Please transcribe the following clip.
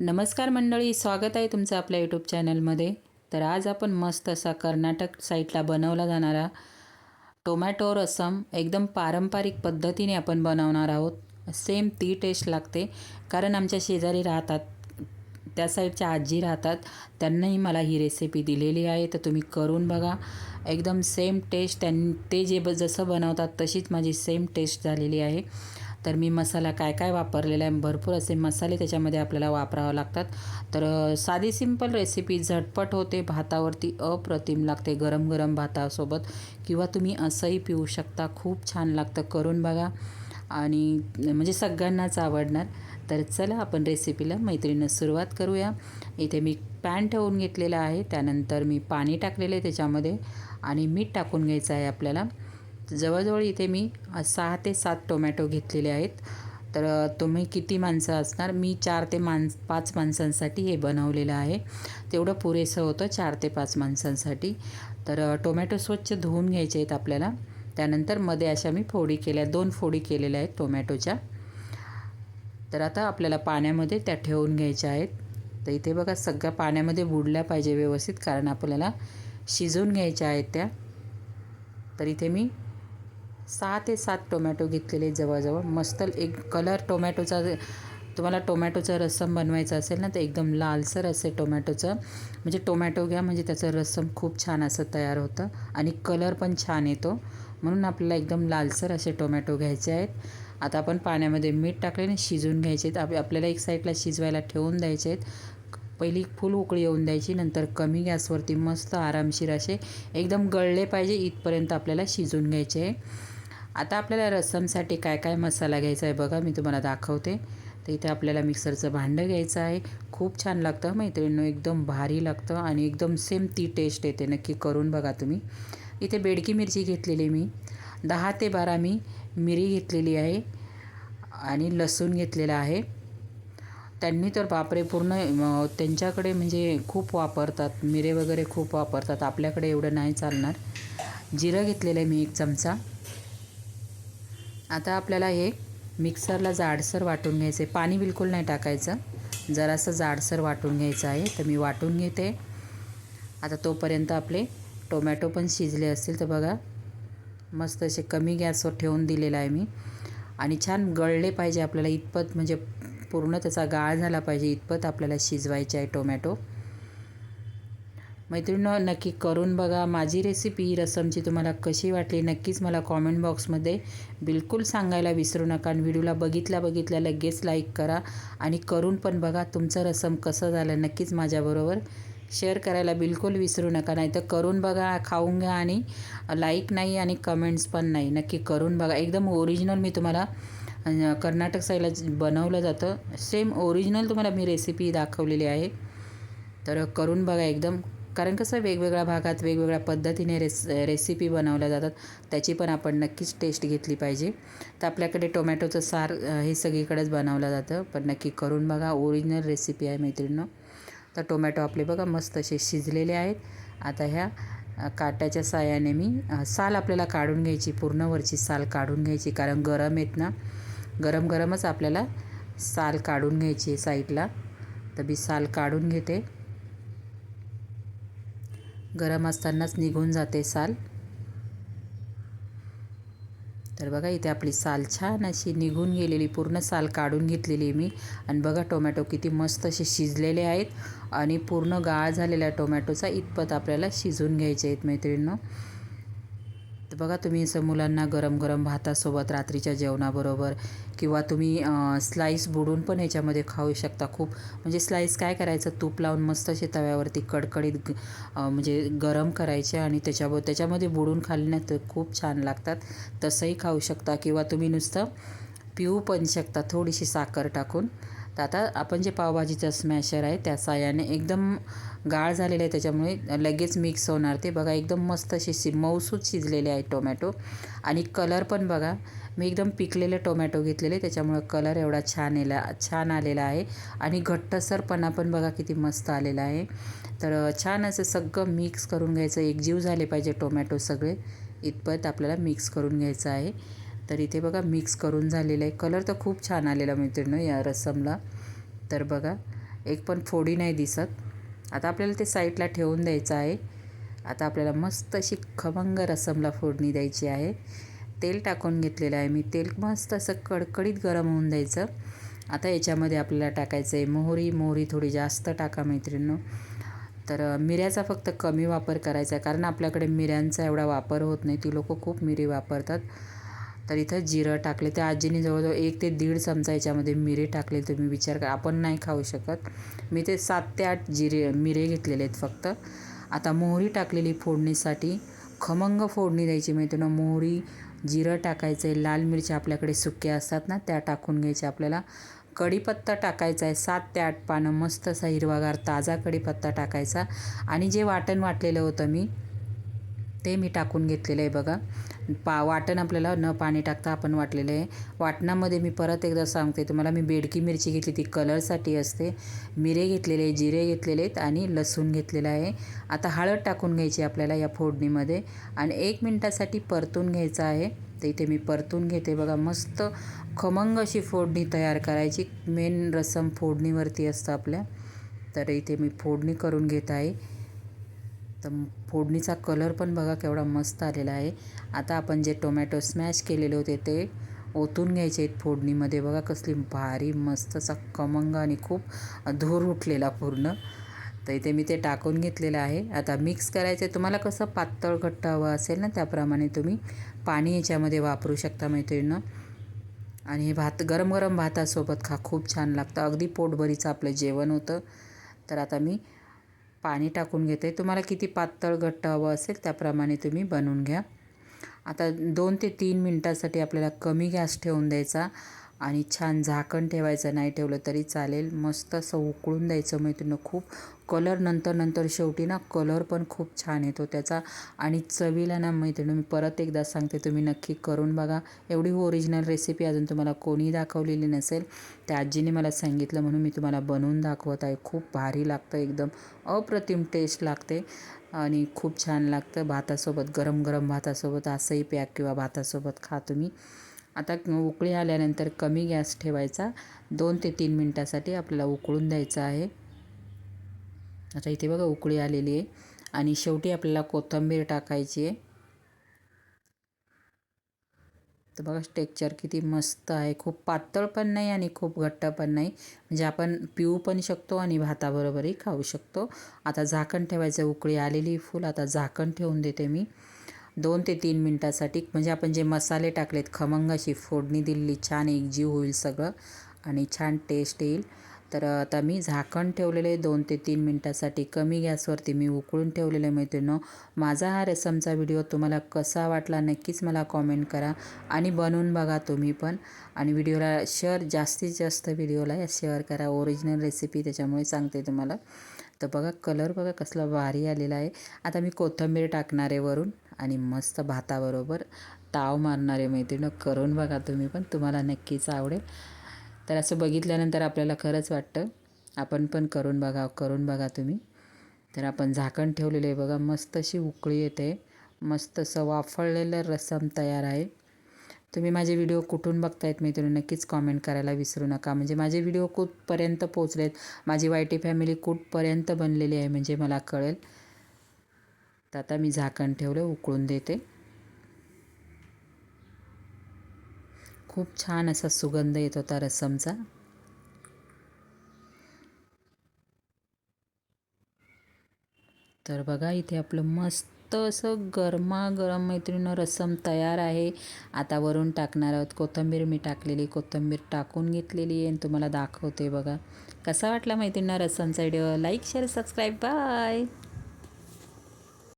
नमस्कार मंडळी स्वागत आहे तुमचं आपल्या यूट्यूब चॅनलमध्ये तर आज आपण मस्त असा कर्नाटक साईडला बनवला जाणारा टोमॅटो रसम एकदम पारंपरिक पद्धतीने आपण बनवणार आहोत. सेम ती टेस्ट लागते कारण आमच्या शेजारी राहतात त्या साईडच्या आजी राहतात त्यांनाही मला ही रेसिपी दिलेली आहे तर तुम्ही करून बघा. एकदम सेम टेस्ट त्यां ते जे ब जसं बनवतात तशीच माझी सेम टेस्ट झालेली आहे. तर मी मसाला काय काय वापरलेला आहे भरपूर असे मसाले त्याच्यामध्ये आपल्याला वापरावं लागतात. तर साधी सिंपल रेसिपी झटपट होते भातावरती अप्रतिम लागते गरम गरम भातासोबत. किंवा तुम्ही असंही पिऊ शकता खूप छान लागतं करून बघा. आणि म्हणजे सगळ्यांनाच आवडणार. तर चला आपण रेसिपीला मैत्रिणीनं सुरुवात करूया. इथे मी पॅन ठेवून घेतलेला आहे त्यानंतर मी पाणी टाकलेलं आहे त्याच्यामध्ये. आणि मीठ टाकून घ्यायचं आहे आपल्याला. जवळजवळ इथे मी सहा ते सात टोमॅटो घेतलेले आहेत. तर तुम्ही किती माणसं असणार? मी चार ते माणस पाच माणसांसाठी हे बनवलेलं आहे. तेवढं पुरेसं होतं चार ते पाच माणसांसाठी. तर टोमॅटो स्वच्छ धुवून घ्यायचे आहेत आपल्याला. त्यानंतरमध्ये अशा मी फोडी केल्या दोन फोडी केलेल्या आहेत टोमॅटोच्या. तर आता आपल्याला पाण्यामध्ये त्या ठेवून घ्यायच्या आहेत. तर इथे बघा सगळ्या पाण्यामध्ये बुडल्या पाहिजे व्यवस्थित कारण आपल्याला शिजवून घ्यायच्या आहेत त्या. तर इथे मी सहा ते सात टोमॅटो घेतलेले जवळजवळ. मस्त एक कलर टोमॅटोचा तुम्हाला टोमॅटोचा रस्सम बनवायचा असेल ना तर एकदम लालसर असे टोमॅटोचं. म्हणजे टोमॅटो घ्या म्हणजे त्याचं रस्सम खूप छान असं तयार होतं. आणि कलर पण छान येतो. म्हणून आपल्याला एकदम लालसर असे टोमॅटो घ्यायचे आहेत. आता आपण पाण्यामध्ये मीठ टाकले आणि शिजवून घ्यायचे आहेत. आप आपल्याला एक साईडला शिजवायला ठेवून द्यायचे आहेत. पहिली फुल उकळी येऊन द्यायची नंतर कमी गॅसवरती मस्त आरामशीर असे एकदम गळले पाहिजे इथपर्यंत आपल्याला शिजून घ्यायचे. आहे आता आपल्याला रसमसाठी काय काय मसाला घ्यायचा आहे बघा मी तुम्हाला दाखवते. तर इथे आपल्याला मिक्सरचं भांडं घ्यायचं आहे. खूप छान लागतं मैत्रिणीनं एकदम भारी लागतं आणि एकदम सेम ती टेस्ट येते नक्की करून बघा तुम्ही. इथे बेडकी मिरची घेतलेली मी. दहा ते बारा मी मिरी घेतलेली आहे आणि लसूण घेतलेला आहे. त्यांनी तर बापरे पूर्ण त्यांच्याकडे म्हणजे खूप वापरतात मिरे वगैरे खूप वापरतात. आपल्याकडे एवढं नाही चालणार. जिरं घेतलेलं आहे मी एक चमचा. आता आपल्याला हे मिक्सरला जाडसर वाटून घ्यायचं. आहे पाणी बिलकुल नाही टाकायचं. जरासं जाडसर वाटून घ्यायचं आहे. तर मी वाटून घेते. आता तोपर्यंत आपले टोमॅटो पण शिजले असतील तर बघा मस्त असे कमी गॅसवर ठेवून दिलेलं आहे मी. आणि छान गळले पाहिजे आपल्याला. इतपत म्हणजे पूर्ण त्याचा गाळ झाला पाहिजे. इतपत आपल्याला शिजवायचे आहे टोमॅटो. मैत्रिणीनं नक्की करून बघा माझी रेसिपी ही रसमची तुम्हाला कशी वाटली नक्कीच मला कॉमेंट बॉक्समध्ये बिलकुल सांगायला विसरू नका आणि व्हिडिओला बघितल्या बघितल्या लगेच लाईक करा आणि करून पण बघा तुमचं रसम कसं झालं. नक्कीच माझ्याबरोबर शेअर करायला बिलकुल विसरू नका. नाही तर करून बघा खाऊन घ्या आणि लाईक नाही आणि कमेंट्स पण नाही. नक्की करून बघा. एकदम ओरिजिनल मी तुम्हाला कर्नाटक साईडला बनवलं जातं. सेम ओरिजिनल तुम्हाला मी रेसिपी दाखवलेली आहे. तर करून बघा एकदम. कारण कसं वेगवेगळ्या भागात वेगवेगळ्या पद्धतीने रेस रेसिपी बनवल्या जातात. त्याची पण आपण नक्कीच टेस्ट घेतली पाहिजे. तर आपल्याकडे टोमॅटोचं सार हे सगळीकडेच बनवलं जातं. पण नक्की करून बघा ओरिजिनल रेसिपी आहे मैत्रिणीनं. तर टोमॅटो आपले बघा मस्त असे शिजलेले आहेत. आता ह्या काट्याच्या साह्याने मी साल आपल्याला काढून घ्यायची पूर्ण वरची साल काढून घ्यायची. कारण गरम आहेत ना गरम गरमच आपल्याला साल काढून घ्यायची साईडला. तर मी साल काढून घेते. गरम असतानाच निघून जाते साल. तर बघा इथे आपली साल छान अशी निघून गेलेली पूर्ण साल काढून घेतलेली आहे मी. आणि बघा टोमॅटो किती मस्त असे शिजलेले आहेत. आणि पूर्ण गाळ झालेला टोमॅटोचा इतपत आपल्याला शिजून घ्यायचे आहेत मैत्रिणींनो. तर बघा तुम्ही असं मुलांना गरम गरम भातासोबत रात्रीच्या जेवणाबरोबर किंवा तुम्ही स्लाईस बुडून पण ह्याच्यामध्ये खाऊ शकता. खूप म्हणजे स्लाईस काय करायचं? तूप लावून मस्त असे तव्यावरती कडकडीत ग- म्हणजे गरम करायचे आणि त्याच्यावर त्याच्यामध्ये बुडून खाल्ले ना तर खूप छान लागतात. तसंही खाऊ शकता किंवा तुम्ही नुसतं पिऊ पण शकता. थोडीशी साखर टाकून. तर आता आपण जे पावभाजीचं स्मॅशर आहे त्या साह्याने एकदम गाळ झालेलं आहे. त्याच्यामुळे लगेच मिक्स होणार. ते बघा एकदम मस्त असे शि मऊसूत शिजलेले आहेत टोमॅटो आणि कलर पण बघा मी एकदम पिकलेले टोमॅटो घेतलेले. त्याच्यामुळं कलर एवढा छान येला छान आलेला आहे. आणि घट्टसरपणा पण बघा किती मस्त आलेला आहे. तर छान असं सगळं मिक्स करून घ्यायचं. एकजीव झाले पाहिजे टोमॅटो सगळे. इतपत आपल्याला मिक्स करून घ्यायचं आहे. तर इथे बघा मिक्स करून झालेलं आहे. कलर तर खूप छान आलेला मित्रांनो या रसमला. तर बघा एक पण फोडी नाही दिसत. आता आपल्याला ते साईडला ठेवून द्यायचं आहे. आता आपल्याला मस्त अशी खमंग रसमला फोडणी द्यायची आहे. तेल टाकून घेतलेलं आहे मी. तेल मस्त असं कडकडीत गरम होऊन द्यायचं. आता याच्यामध्ये आपल्याला टाकायचं आहे मोहरी. मोहरी थोडी जास्त टाका मैत्रिणींनो. तर मिऱ्याचा फक्त कमी वापर करायचा आहे. कारण आपल्याकडे मिऱ्यांचा एवढा वापर होत नाही. ती लोकं खूप मिरी वापरतात. तर इथं जिरं टाकले. त्या आजीने जवळजवळ एक ते दीड चमचा याच्यामध्ये मिरे टाकले. तुम्ही विचार करा. आपण नाही खाऊ शकत. मी ते सात ते आठ जिरे मिरे घेतलेले आहेत फक्त. आता मोहरी टाकलेली फोडणीसाठी. खमंग फोडणी द्यायची माहिती ना मोहरी जिरं टाकायचं आहे लाल मिरच्या आपल्याकडे सुक्या असतात ना त्या टाकून घ्यायच्या आपल्याला. कढीपत्ता टाकायचा आहे सात ते आठ पानं. मस्त असा हिरवागार ताजा कढीपत्ता टाकायचा. आणि जे वाटण वाटलेलं होतं मी ते मी टाकून घेतलेलं आहे बघा. पा वाटण आपल्याला न पाणी टाकता आपण वाटलेलं आहे. वाटणामध्ये मी परत एकदा सांगते तुम्हाला मी बेडकी मिरची घेतली ती कलरसाठी असते. मिरे घेतलेले जिरे घेतलेले आहेत आणि लसूण घेतलेलं आहे. आता हळद टाकून घ्यायची आपल्याला या फोडणीमध्ये. आणि एक मिनटासाठी परतून घ्यायचं आहे. तर इथे मी परतून घेते बघा. मस्त खमंग अशी फोडणी तयार करायची. मेन रसम फोडणीवरती असतं आपल्या. तर इथे मी फोडणी करून घेत आहे. तर फोडणीचा कलर पण बघा केवढा मस्त आलेला आहे. आता आपण जे टोमॅटो स्मॅश केलेले होते ते ओतून घ्यायचे आहेत फोडणीमध्ये. बघा कसली भारी मस्त असा कमंग आणि खूप धूर उठलेला पूर्ण. तर इथे मी ते टाकून घेतलेलं आहे. आता मिक्स करायचं आहे तुम्हाला कसं पातळ घट्ट हवं असेल ना त्याप्रमाणे तुम्ही पाणी याच्यामध्ये वापरू शकता मैत्रिणीनं. आणि हे भात गरम गरम भातासोबत खा. खूप छान लागतं. अगदी पोटभरीचं आपलं जेवण होतं. तर आता मी पाणी टाकून घेते. तुम्हाला किती पातळ घट्ट हवं असेल त्याप्रमाणे तुम्ही बनवून घ्या. आता दोन ते तीन मिनटासाठी आपल्याला कमी गॅस ठेवून द्यायचा. आणि छान झाकण ठेवायचं नाही ठेवलं तरी चालेल. मस्त असं उकळून द्यायचं मैत्रिणी खूप. कलर नंतर नंतर शेवटी ना कलर पण खूप छान येतो त्याचा. आणि चवीला ना मैत्रिणी मी परत एकदा सांगते तुम्ही नक्की करून बघा. एवढी ओरिजिनल रेसिपी अजून तुम्हाला कोणी दाखवलेली नसेल. त्या आजीने मला सांगितलं म्हणून मी तुम्हाला बनवून दाखवत आहे. खूप भारी लागतं एकदम. अप्रतिम टेस्ट लागते. आणि खूप छान लागतं भातासोबत गरम गरम भातासोबत असंही पॅक किंवा भातासोबत खा तुम्ही. आता उकळी आल्यानंतर कमी गॅस ठेवायचा. दोन ते तीन मिनटासाठी आपल्याला उकळून द्यायचं आहे. आता इथे बघा उकळी आलेली आहे. आणि शेवटी आपल्याला कोथिंबीर टाकायची आहे. तर बघा टेक्चर किती मस्त आहे. खूप पातळ पण नाही आणि खूप घट्ट पण नाही. म्हणजे आपण पिऊ पण शकतो आणि भाताबरोबरही खाऊ शकतो. आता झाकण ठेवायचं. उकळी आलेली फुल. आता झाकण ठेवून देते मी. दोन ते तीन मिनटासाठी म्हणजे आपण जे मसाले टाकलेत खमंग अशी फोडणी दिलेली छान एकजीव होईल सगळं आणि छान टेस्ट येईल. तर आता मी झाकण ठेवलेले दोन ते तीन मिनटासाठी. कमी गॅसवरती मी उकळून ठेवलेले आहे माझा हा रसमचा व्हिडिओ तुम्हाला कसा वाटला नक्कीच मला कॉमेंट करा आणि बनवून बघा तुम्ही पण. आणि व्हिडिओला शेअर जास्तीत जास्त व्हिडिओला शेअर करा. ओरिजिनल रेसिपी त्याच्यामुळे सांगते तुम्हाला. तर बघा कलर बघा कसला भारी आलेला आहे. आता मी कोथिंबीर टाकणार आहे वरून. आणि मस्त भाताबरोबर ताव मारणारे मैत्रिणं करून बघा तुम्ही पण तुम्हाला नक्कीच आवडेल. तर असं बघितल्यानंतर आपल्याला खरंच वाटतं आपण पण करून बघा करून बघा तुम्ही. तर आपण झाकण ठेवलेलं आहे बघा मस्त अशी उकळी येते. मस्त असं वाफळलेलं रसम तयार आहे. तुम्ही माझे व्हिडिओ कुठून बघतायत मी तुम्ही नक्कीच कॉमेंट करायला विसरू नका. म्हणजे माझे व्हिडिओ कुठपर्यंत पोचलेत माझी वायटी फॅमिली कुठपर्यंत बनलेली आहे म्हणजे मला कळेल. तर आता मी झाकण ठेवलं उकळून देते. खूप छान असा सुगंध येत होता रसमचा. तर बघा इथे आपलं मस्त असं गरमागरम मैत्रिणीनं रसम तयार आहे. आता वरून टाकणार आहोत कोथिंबीर. मी टाकलेली कोथिंबीर टाकून घेतलेली आहे आणि तुम्हाला दाखवते बघा. कसा वाटला मैत्रिणीनं रसमचा video? Like share subscribe bye